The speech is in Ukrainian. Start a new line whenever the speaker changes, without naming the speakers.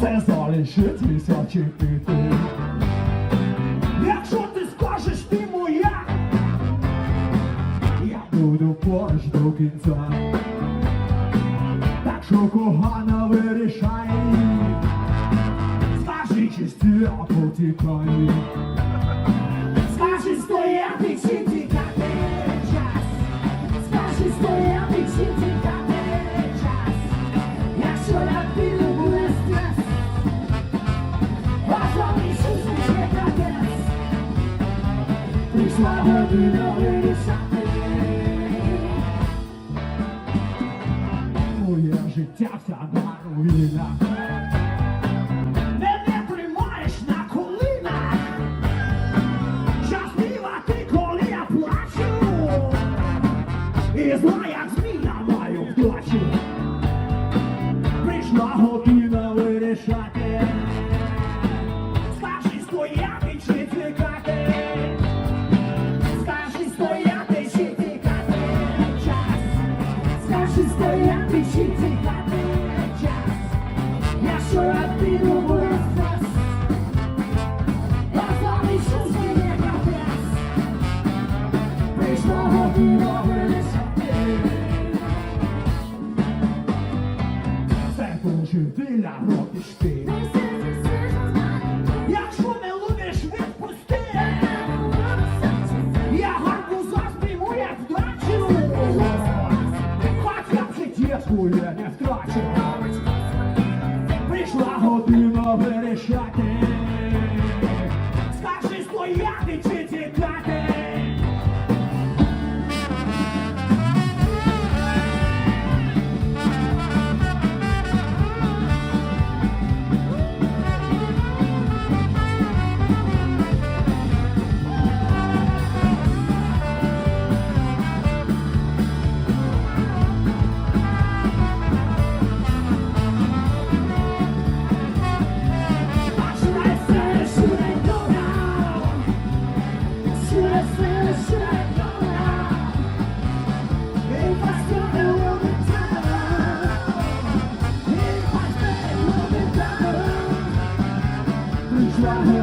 це залишить висячий піти. Якщо ти скажеш, ти моя, я буду поруч до кінця. Так що кохана вирішай, скажи, чи стіля потікає. Моє життя вся руїнах. Мене тримаєш на колінах. Час співати, коли я плачу. І знаю, як зміна маю вдачу. Прийшла година учителя робиш Якщо не любиш, відпусти. Я гарбуза заспіву як вдачу. Хоч я в житті своє не втрачу. Прийшла година вирішати.